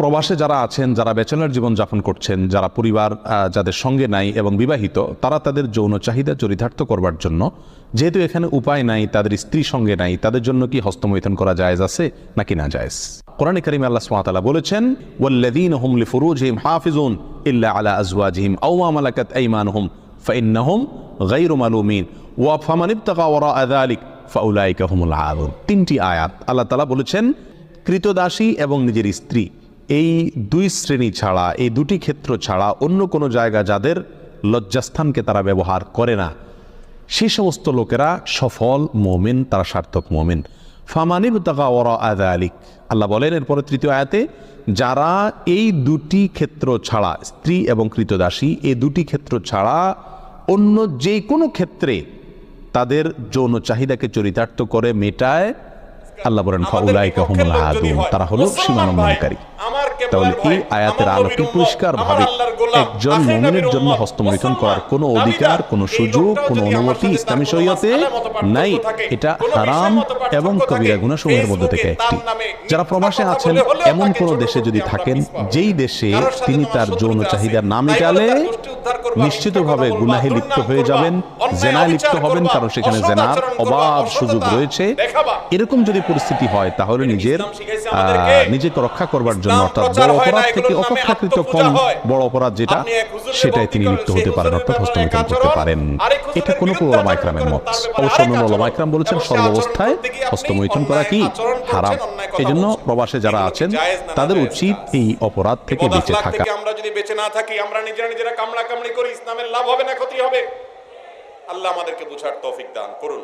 প্রবাসে যারা আছেন, যারা ব্যাচেলার জীবন যাপন করছেন, যারা পরিবার যাদের সঙ্গে নাই এবং বিবাহিত, তারা তাদের যৌন চাহিদা চরিতার্থ করবার জন্য, যেহেতু এখানে উপায় নাই, তাদের স্ত্রী সঙ্গে নাই, তাদের জন্য কি হস্তমৈথন করা জায়েজ আছে নাকি না জায়েজ? কোরআন করিম আল্লাহ সুবহানাহু বলেছেন, ওয়াল্লাযীন হুম লিফুরুজিহিম হাফিজুন ইল্লা আলা আজওয়াজিহিম আও মা মালাকাত আইমানুহুম, ফাইন্নাহুম গায়রু মালুমিন, ওয়া ফামান ইবতাগা ওয়ারাআ যালিক, ফাউলাইকা হুমুল আদুন তিনটি আয়াত আল্লাহ তাআলা বলেছেন, কৃতদাসী এবং নিজের স্ত্রী এই দুই শ্রেণি ছাড়া, এই দুটি ক্ষেত্র ছাড়া অন্য কোনো জায়গা যাদের লজ্জাস্থানকে তারা ব্যবহার করে না। সেই সমস্ত লোকেরা সফল মোমেন, তারা সার্থক মোমেন। ফামানিব তাকা ওরা আদা আলিক আল্লাহ বলেন এরপরে তৃতীয় আয়াতে, যারা এই দুটি ক্ষেত্র ছাড়া, স্ত্রী এবং কৃতদাসী, এই দুটি ক্ষেত্র ছাড়া অন্য যে কোনো ক্ষেত্রে তাদের যৌন চাহিদাকে চরিতার্থ করে, মেটায় আল্লাহ বলেন ফাউলাইকা হুমুল আদুন তারা হলো সীমালঙ্ঘনকারী তাহলে এই আয়াতের আলোকে পরিষ্কার ভাবে একজন মোমিনের জন্য হস্তমৈথুন করার কোনো অধিকার কোনো সুযোগ কোনো অনুমতি ইসলামী শরীয়তে নাই। এটা হারাম এবং কবিরা গুণাসমূহের মধ্যে থেকে একটি। যারা প্রবাসে আছেন এমন কোন দেশে যদি থাকেন যেই দেশে তিনি তার যৌন চাহিদা না মেটালে নিশ্চিতভাবে গুনাহে লিপ্ত হয়ে যাবেন জেনায় লিপ্ত হবেন কারণ সেখানে জেনার অবাধ সুযোগ রয়েছে। এরকম যদি পরিস্থিতি হয় তাহলে নিজের নিজেকে রক্ষা করবার জন্য অর্থাৎ বড় অপরাধ থেকে অপেক্ষাকৃত কম বড় অপরাধ যেটা সেটাই তিনি লিপ্ত হতে পারেন অর্থাৎ হস্তমৈথুন করতে পারেন। এটা কোনো কোনো ওলামা ইকরামের মত। অবশ্য অন্য ওলামা ইকরাম বলেছেন সর্বাবস্থায় হস্তমৈথুন করা কি? হারাম। এই জন্য প্রবাসে যারা আছেন তাদের উচিত এই অপরাধ থেকে বেঁচে থাকা আমরা যদি বেঁচে না থাকি। আমরা নিজেরা নিজেরা কামড়া কামড়ি করি ইসলামের লাভ হবে না ক্ষতি হবে? আল্লাহ আমাদেরকে বুঝার তৌফিক দান করুন।